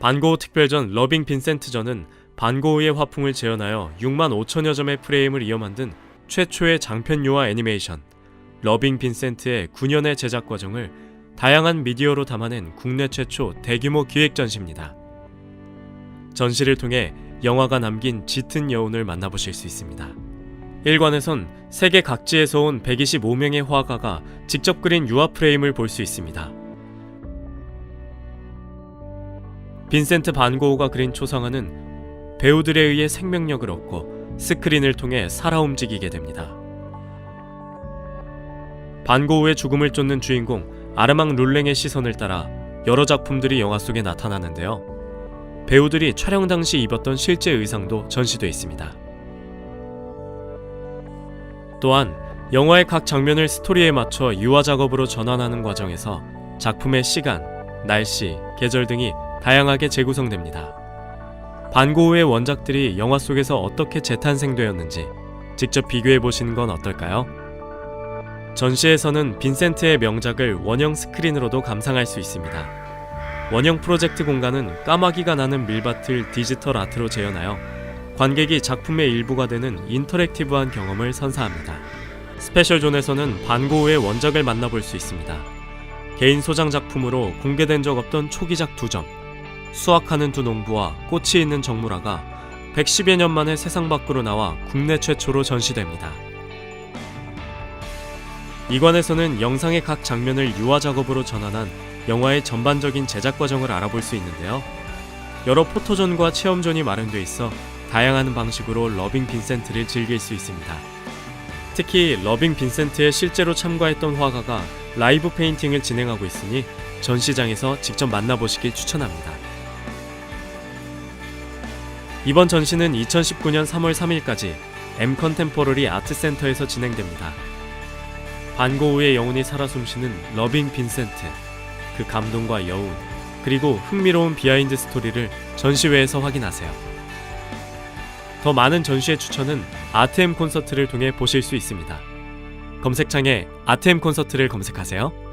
반고우 특별전 러빙 빈센트전은 반고우의 화풍을 재현하여 6만 5천여 점의 프레임을 이어 만든 최초의 장편 유화 애니메이션 러빙 빈센트의 9년의 제작 과정을 다양한 미디어로 담아낸 국내 최초 대규모 기획 전시입니다. 전시를 통해 영화가 남긴 짙은 여운을 만나보실 수 있습니다. 1관에선 세계 각지에서 온 125명의 화가가 직접 그린 유화 프레임을 볼 수 있습니다. 빈센트 반고우가 그린 초상화는 배우들에 의해 생명력을 얻고 스크린을 통해 살아 움직이게 됩니다. 반고우의 죽음을 쫓는 주인공 아르망 룰랭의 시선을 따라 여러 작품들이 영화 속에 나타나는데요. 배우들이 촬영 당시 입었던 실제 의상도 전시돼 있습니다. 또한 영화의 각 장면을 스토리에 맞춰 유화 작업으로 전환하는 과정에서 작품의 시간, 날씨, 계절 등이 다양하게 재구성됩니다. 반고우의 원작들이 영화 속에서 어떻게 재탄생되었는지 직접 비교해 보시는 건 어떨까요? 전시에서는 빈센트의 명작을 원형 스크린으로도 감상할 수 있습니다. 원형 프로젝트 공간은 까마귀가 나는 밀밭을 디지털 아트로 재현하여 관객이 작품의 일부가 되는 인터랙티브한 경험을 선사합니다. 스페셜 존에서는 반고우의 원작을 만나볼 수 있습니다. 개인 소장 작품으로 공개된 적 없던 초기작 두 점, 수확하는 두 농부와 꽃이 있는 정물화가 110여 년 만에 세상 밖으로 나와 국내 최초로 전시됩니다. 이관에서는 영상의 각 장면을 유화 작업으로 전환한 영화의 전반적인 제작 과정을 알아볼 수 있는데요. 여러 포토존과 체험존이 마련돼 있어 다양한 방식으로 러빙 빈센트를 즐길 수 있습니다. 특히 러빙 빈센트에 실제로 참가했던 화가가 라이브 페인팅을 진행하고 있으니 전시장에서 직접 만나보시길 추천합니다. 이번 전시는 2019년 3월 3일까지 M 컨템포러리 아트센터에서 진행됩니다. 반고우의 영혼이 살아 숨쉬는 러빙 빈센트, 그 감동과 여운, 그리고 흥미로운 비하인드 스토리를 전시회에서 확인하세요. 더 많은 전시의 추천은 아트엠 콘서트를 통해 보실 수 있습니다. 검색창에 아트엠 콘서트를 검색하세요.